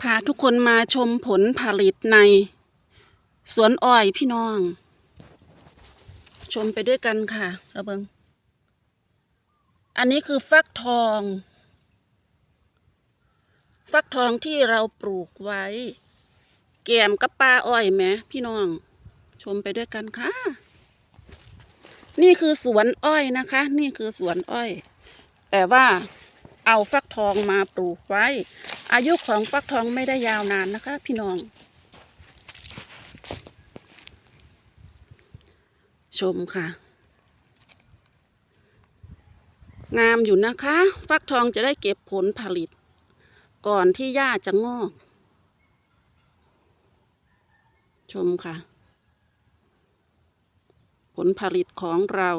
พาทุกคนมาชมผลผลิตใน สวนอ้อยพี่น้อง ชมไปด้วยกันค่ะระเบิงอันนี้คือฟักทอง ฟักทองที่เราปลูกไว้ แกมกับปลาอ้อยไหมพี่น้อง ชมไปด้วยกันค่ะ นี่คือสวนอ้อยนะคะ นี่คือสวนอ้อย แต่ว่า เอาฟักทองมาปลูกไว้ อายุของฟักทองไม่ได้ยาวนานนะคะ พี่น้อง ชมค่ะ งามอยู่นะคะ ฟักทองจะได้เก็บผลผลิต ก่อนที่หญ้าจะงอก ชมค่ะ ผลผลิตของเรา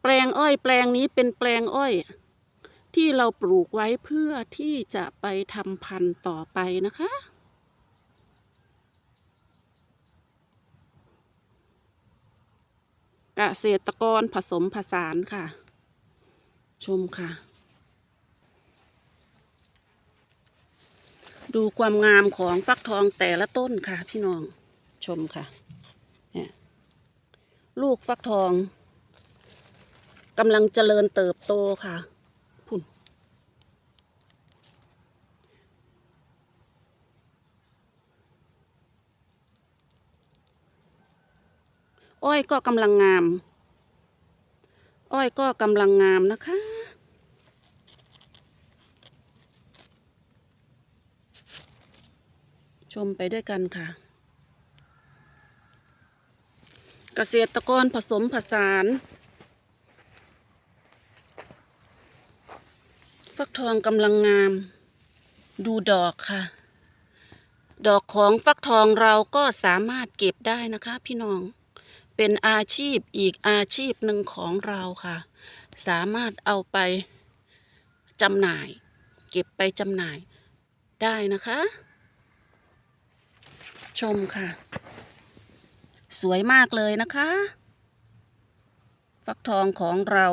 แปลงอ้อย แปลงนี้เป็นแปลงอ้อย ที่เราปลูกไว้เพื่อที่จะไปทำพันธุ์ต่อไปนะคะ เกษตรกรผสมผสานค่ะ ชมค่ะ ดูความงามของฟักทองแต่ละต้นค่ะ พี่น้องชมค่ะเนี่ยลูกฟักทองกำลังเจริญเติบโตค่ะ อ้อยก็กำลังงาม อ้อยก็กำลังงามนะคะ ชมไปด้วยกันค่ะ เกษตรกรผสมผสานฟักทองกำลังงาม ดูดอกค่ะ ดอกของฟักทองเราก็สามารถเก็บได้นะคะพี่น้อง เป็นอาชีพอีกอาชีพหนึ่งของเราค่ะ สามารถเอาไปจำหน่าย เก็บไปจำหน่ายได้นะคะ ชมค่ะ สวยมากเลยนะคะ ฟักทองของเรา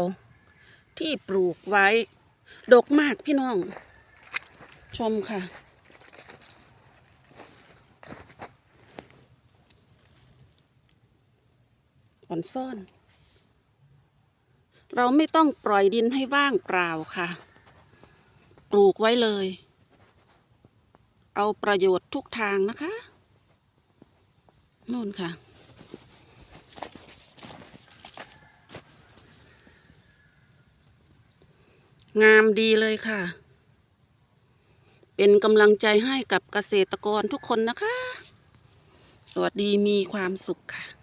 ที่ปลูกไว้ ดกมากพี่น้อง ชมค่ะ อ่อนซ่อน เราไม่ต้องปล่อยดินให้ว่างเปล่าค่ะ ปลูกไว้เลย เอาประโยชน์ทุกทางนะคะนู่นค่ะ งามดีเลยค่ะ เป็นกำลังใจให้กับเกษตรกรทุกคนนะคะ สวัสดีมีความสุขค่ะ